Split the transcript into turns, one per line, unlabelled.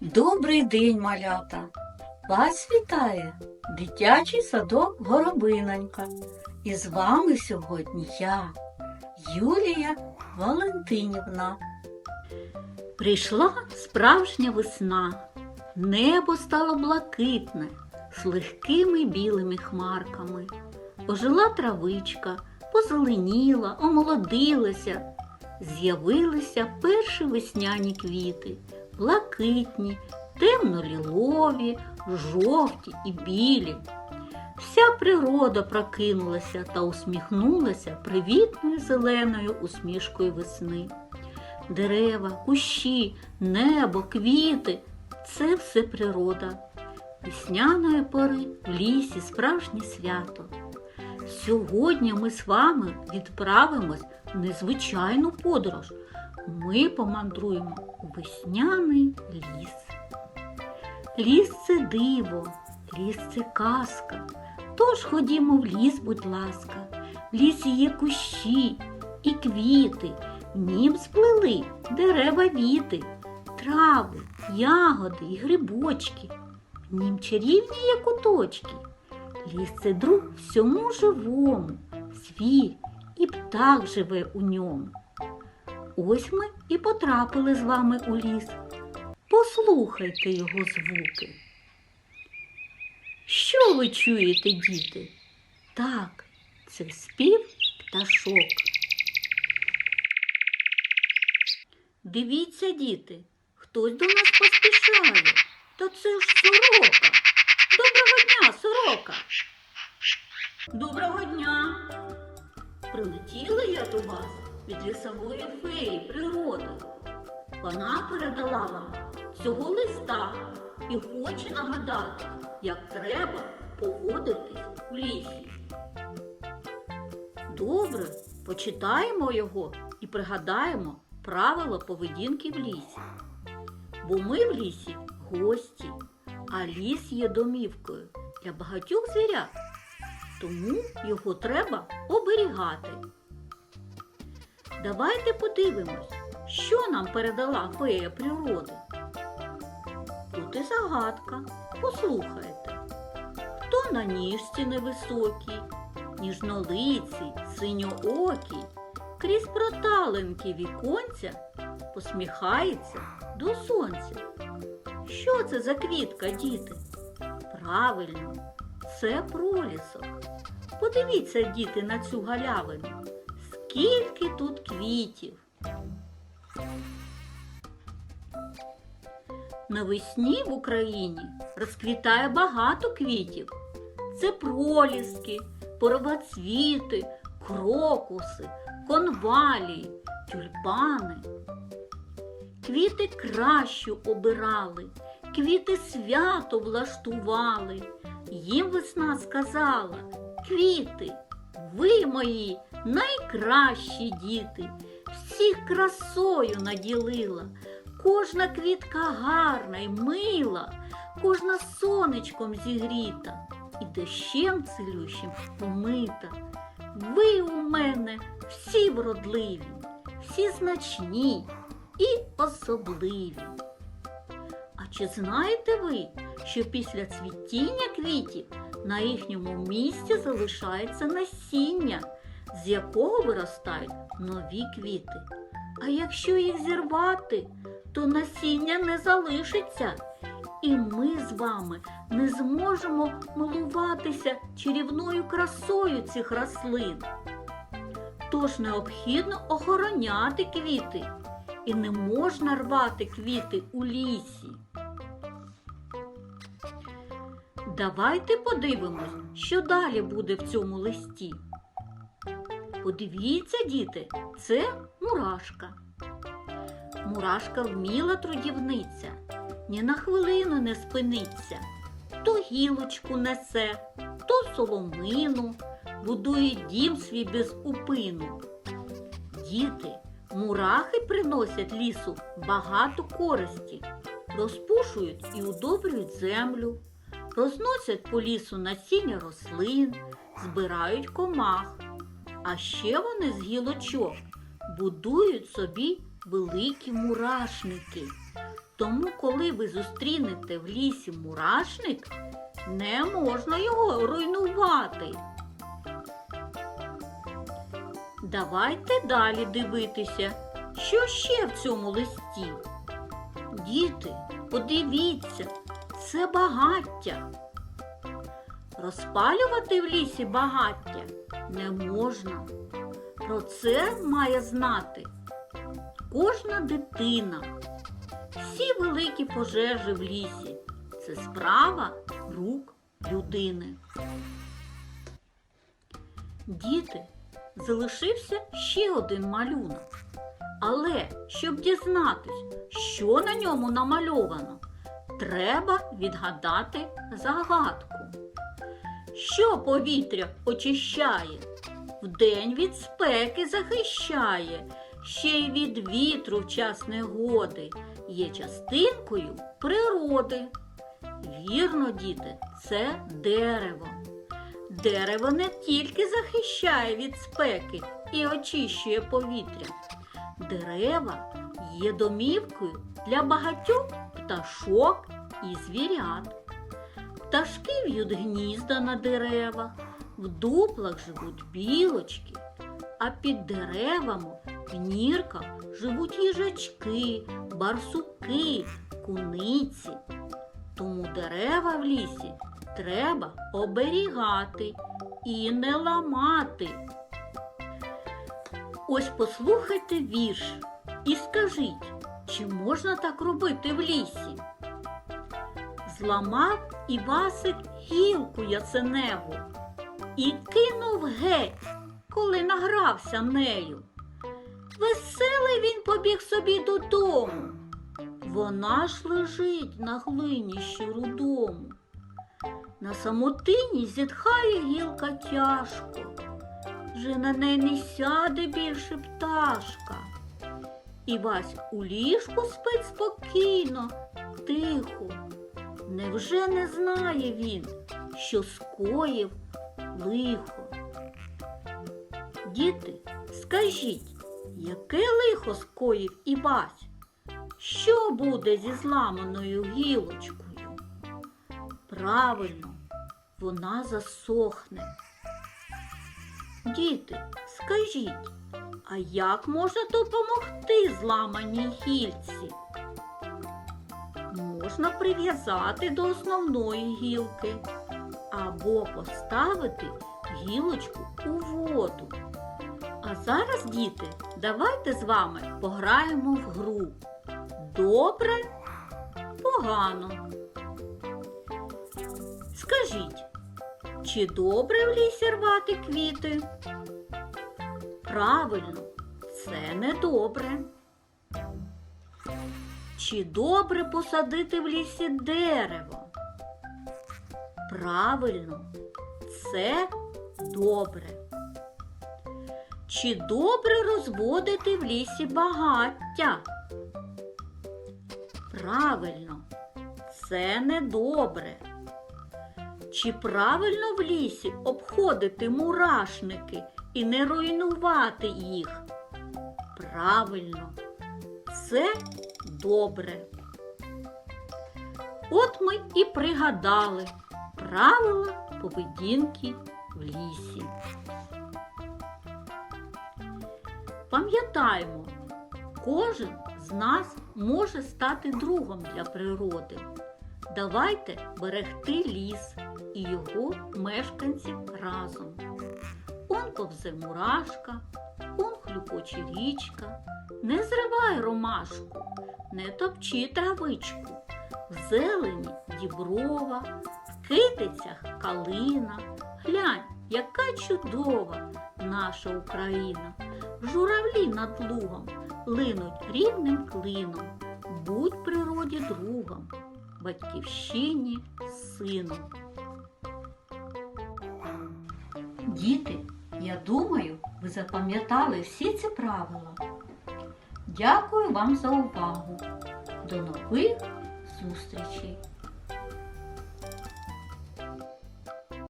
Добрий день, малята! Вас вітає дитячий садок Горобинонька. І з вами сьогодні я, Юлія Валентинівна. Прийшла справжня весна. Небо стало блакитне з легкими білими хмарками. Ожила травичка, позеленіла, омолодилася. З'явилися перші весняні квіти, блакитні, темно-лілові, жовті і білі. Вся природа прокинулася та усміхнулася привітною зеленою усмішкою весни. Дерева, кущі, небо, квіти це все природа. Весняної пори в лісі справжнє свято. Сьогодні ми з вами відправимось в незвичайну подорож. Ми помандруємо у весняний ліс. Ліс це диво, ліс це казка. Тож ходімо в ліс, будь ласка. В лісі є кущі і квіти, нім сплели дерева віти, трави, ягоди і грибочки. Нім чарівні є куточки. Ліс це друг всьому живому, звір і птах живе у ньому. Ось ми і потрапили з вами у ліс. Послухайте його звуки. Що ви чуєте, діти? Так, це спів пташок. Дивіться, діти, хтось до нас поспішає. Та це ж сорока. Сорока. Доброго дня. Прилетіла я до вас від лісової феї природи. Вона передала вам цього листа і хоче нагадати, як треба поводитись в лісі. Добре, почитаємо його і пригадаємо правила поведінки в лісі. Бо ми в лісі гості, а ліс є домівкою для багатьох звірят. Тому його треба оберігати. Давайте подивимось, що нам передала фея природи. Тут і загадка. Послухайте. Хто на ніжці невисокій, ніжнолицій, синьоокій, крізь проталенки віконця посміхається до сонця. Що це за квітка, діти? Правильно, це пролісок. Подивіться, діти, на цю галявину. Скільки тут квітів. Навесні в Україні розквітає багато квітів. Це проліски, первоцвіти, крокуси, конвалії, тюльпани. Квіти кращу обирали, квіти свято влаштували. Їм весна сказала, квіти, ви мої найкращі діти, всіх красою наділила. Кожна квітка гарна й мила, кожна сонечком зігріта і дощем цілющим помита. Ви у мене всі вродливі, всі значні і особливі. Чи знаєте ви, що після цвітіння квітів на їхньому місці залишається насіння, з якого виростають нові квіти? А якщо їх зірвати, то насіння не залишиться, і ми з вами не зможемо милуватися чарівною красою цих рослин. Тож необхідно охороняти квіти і не можна рвати квіти у лісі. Давайте подивимось, що далі буде в цьому листі. Подивіться, діти, це мурашка. Мурашка вміла трудівниця, ні на хвилину не спиниться. То гілочку несе, то соломину, будує дім свій без упину. Діти, мурахи приносять лісу багато користі, розпушують і удобрюють землю, розносять по лісу насіння рослин, збирають комах. А ще вони з гілочок будують собі великі мурашники. Тому, коли ви зустрінете в лісі мурашник, не можна його руйнувати. Давайте далі дивитися, що ще в цьому листі. Діти, подивіться, це багаття. Розпалювати в лісі багаття не можна. Про це має знати кожна дитина. Всі великі пожежі в лісі це справа рук людини. Діти, залишився ще один малюнок. Але щоб дізнатись, що на ньому намальовано, треба відгадати загадку. Що повітря очищає, вдень від спеки захищає, ще й від вітру в час негоди, є частинкою природи. Вірно, діти, це дерево. Дерево не тільки захищає від спеки і очищує повітря. Дерева є домівкою для багатьох пташок і звірят. Пташки в'ють гнізда на деревах, в дуплах живуть білочки, а під деревами в нірках живуть їжачки, барсуки, куниці. Тому дерева в лісі треба оберігати і не ламати. Ось послухайте вірш і скажіть, чи можна так робити в лісі? Зламав Івасик гілку ясеневу і кинув геть, коли награвся нею. Веселий він побіг собі додому. Вона ж лежить на глинищі рудому. На самотині зітхає гілка тяжко, вже на неї не сяде більше пташка. Івась у ліжку спить спокійно, тихо. Невже не знає він, що скоїв лихо? Діти, скажіть, яке лихо скоїв Івась? Що буде зі зламаною гілочкою? Правильно, вона засохне. Діти, скажіть, а як можна допомогти зламаній гілці? Можна прив'язати до основної гілки або поставити гілочку у воду. А зараз, діти, давайте з вами пограємо в гру. Добре, погано. Скажіть, чи добре в лісі рвати квіти? Правильно, це не добре. Чи добре посадити в лісі дерево? Правильно, це добре. Чи добре розводити в лісі багаття? Правильно, це не добре. Чи правильно в лісі обходити мурашники і не руйнувати їх? Правильно, це добре. От ми і пригадали правила поведінки в лісі. Пам'ятаємо, кожен з нас може стати другом для природи. Давайте берегти ліс і його мешканців разом. Он повзе мурашка, он хлюпоче річка. Не зривай ромашку, не топчи травичку. В зелені діброва, в китицях калина. Глянь, яка чудова наша Україна. Журавлі над лугом линуть рівним клином. Будь природі другом, батьківщині сином. Діти, я думаю, ви запам'ятали всі ці правила. Дякую вам за увагу. До нових зустрічей!